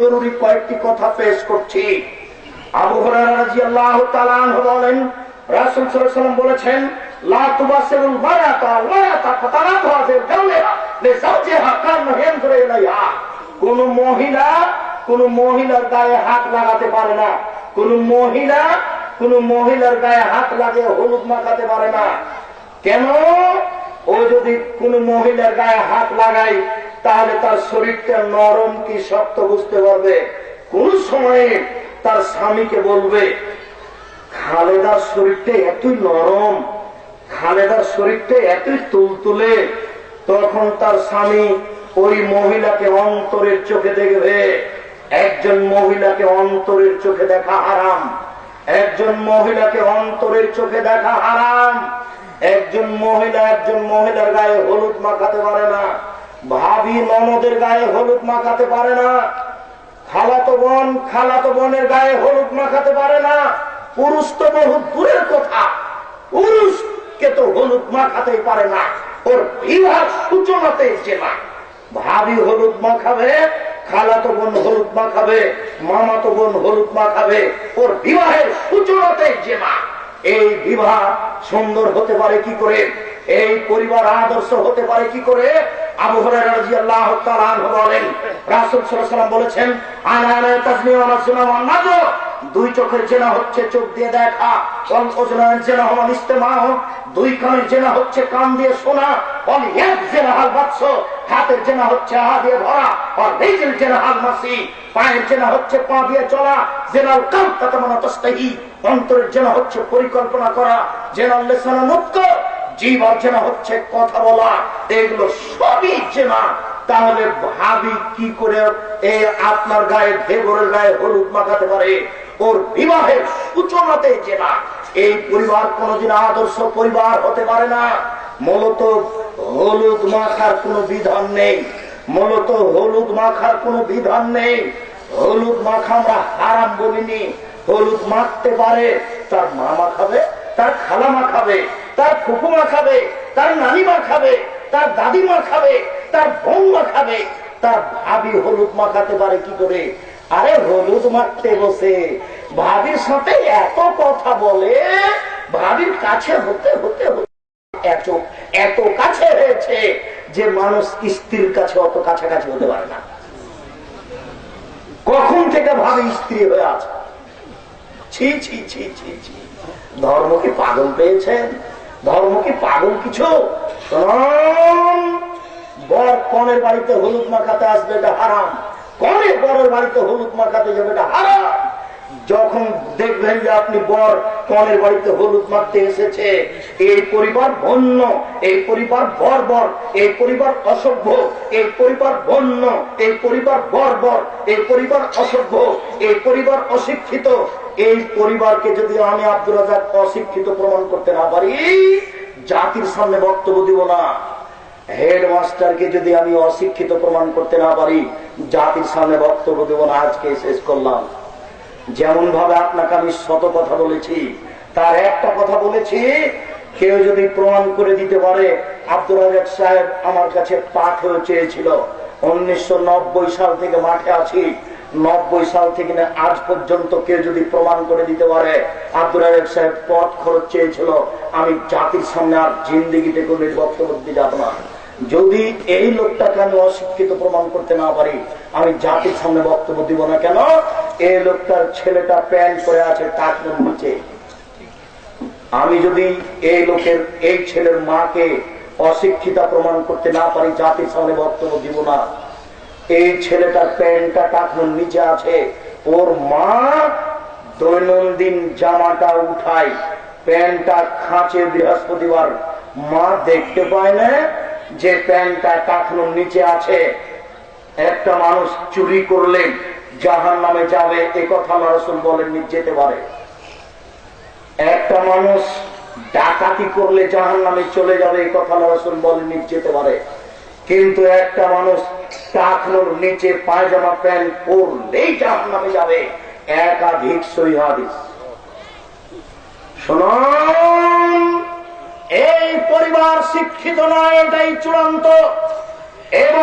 জরুরি কয়েকটি কথা পেশ করছি। আবু বলেন কোন মহিলা কোন মহিলার গায়ে হাত লাগাতে পারে না। কোন মহিলা কোন মহিলার গায়ে হাত লাগিয়ে হলুদ মাখাতে পারে না। কেন? ও যদি কোন মহিলার গায়ে হাত লাগায় তাহলে তার শরীরটা নরম কি শক্ত বুঝতে পারবে? কোন সময়ে তার স্বামীকে বলবে, খালেদার শরীরটা এতই নরম, খালেদার শরীরটা এতই তুলতুলে। তখন তার স্বামী ওই মহিলাকে অন্তরের চোখে দেখবে। একজন মহিলাকে অন্তরের চোখে দেখা হারাম। একজন মহিলাকে অন্তরের চোখে দেখা হারাম। একজন মহিলা একজন মহিলার গায়ে হলুদ মাখাতে পারে না। ভাবি ননদের গায়ে হলুদ মাখাতে পারে না। খালাতো বোন খালাতো বোনের গায়ে হলুদ মাখাতে পারে না। পুরুষ তো বহু দূরের কথা। পুরুষকে তো হলুদ মাখাতে পারে না। ওর বিবাহ সূচনাতে যে না। ভাবি হলুদ মাখাবে, খালাতো বোন হলুদ মাখাবে, মামাতো বোন হলুদ মাখাবে, ওর বিবাহের সূচনাতে মা এই বিবাহ সুন্দর হতে পারে কি করে? এই পরিবার আদর্শ হতে পারে কি করে? আবু আনহু বলেন, রাসূল সাল্লাল্লাহু বলেছেন দুই চোখের জেনা হচ্ছে চোখ দিয়ে দেখা জেনা হওয়া ইস্তেমা দুই কানের জেনা হচ্ছে কান দিয়ে শোনা হাতের জেনা হচ্ছে হা দিয়ে ভরা আর রিজল জেনা হাল মাসি। পায়ের জেনা হচ্ছে পা দিয়ে চলা, জেনাল কাম তাতে মনে অন্তরের জেনা হচ্ছে পরিকল্পনা করা, জেনাল লেসানা মুক্ত জীব অর্চনা হচ্ছে কথা বলা, এগুলো সবই চেনা। তাহলে ভাবি কি করে এই আপনার গায়ে ধেবরের গায়ে হলুদ মাখাতে পারে? ওর বিবাহের সূচনাতে চেনা। এই পরিবার কোনদিন আদর্শ পরিবার হতে পারে না। মূলত হলুদ মাখার কোনো বিধান নেই। মূলত হলুদ মাখার কোনো বিধান নেই। হলুদ মাখা আমরা হারাম বলিনি। হলুদ মাখতে পারে, তার মামা খাবে। তার খালামা খাবে, তার ফুকুমা খাবে, তার নানিমা খাবে, তার দাদিমা খাবে, তার বৌমা খাবে, তার ভাবি হলুদ মাখাতে পারে কি করে? আরে হলুদ মাখতে বসে। ভাবির সাথে এত কথা বলে, ভাবির কাছে হতে হতে হতে এত এত কাছে হয়েছে যে মানুষ স্ত্রীর কাছে অত কাছাকাছি হতে পারে না। কখন থেকে ভাবে স্ত্রী হয়ে আছে? ছি ছি ছি ছি ছি। ধর্ম কি পাগল পেয়েছেন ধর্ম কি পাগল কিছু? বর কনের বাড়িতে হলুদ মাখাতে আসবে এটা হারাম। কনের বরের বাড়িতে হলুদ মাখাতে যাবে এটা হারাম। যখন দেখবেন যে আপনি বর কনের বাড়িতে হলুদ মাখতে এসেছে। এই পরিবার বন্য এই পরিবার বর্বর, এই পরিবার অসভ্য, এই পরিবার বন্য এই পরিবার বর্বর, এই পরিবার অসভ্য, এই পরিবার অশিক্ষিত। এই পরিবারকে যদি আমি আব্দুল রাজাক অশিক্ষিত প্রমাণ করতে না পারি, জাতির সামনে বক্তব্য দিব না। হেড মাস্টারকে যদি আমি অশিক্ষিত প্রমাণ করতে না পারি, জাতির সামনে বক্তব্য দেব না, আজকে শেষ করলাম। যেমন ভাবে আপনাকে আমি শত কথা বলেছি, তার একটা কথা বলেছি, কেউ যদি প্রমাণ করে দিতে পারে আব্দুল রাজাক সাহেব আমার কাছে পাঠেও চেয়েছিল। উনিশশো সাল থেকে মাঠে আছি। নব্বই সাল থেকে না, আজ পর্যন্ত কেউ যদি প্রমাণ করে দিতে পারে আব্দুল রাজাক সাহেব পথ খরচ চেয়েছিল। আমি জাতির সামনে আর জিন্দিগিতে কোনো বক্তব্য দিতে যাব না। যদি এই লোকটাকে আমি অশিক্ষিত প্রমাণ করতে না পারি, আমি জাতির সামনে বক্তব্য দিব না কেন? এই লোকটার ছেলেটা প্যান্ট করে আছে টাকনোর নিচে। আমি যদি এই লোকের, এই ছেলের মাকে অশিক্ষিতা প্রমাণ করতে না পারি, জাতির সামনে বক্তব্য দিব না এই ছেলেটার প্যান্টটা টাকনোর নিচে আছে, ওর মা দৈনন্দিন জামাটা উঠায় প্যান্টটা খাঁচে বৃহস্পতিবার, মা দেখতে পায় না যে প্যান্টটা টাকনোর নিচে আছে। একটা মানুষ চুরি করলে জাহান নামে যাবে, এ কথা আমার রসুল বলেননি যেতে পারে। একটা মানুষ ডাকাতি করলে জাহান নামে চলে যাবে এই কথা আমার রসুল বলেননি যেতে পারে। কিন্তু একটা মানুষ টাকনোর নিচে পায়জামা, প্যান্ট পরলেই জাহান নামে যাবে, একাধিক সহিদিস শুনুন, এই পরিবার শিক্ষিত নয় এটাই চূড়ান্ত। এবার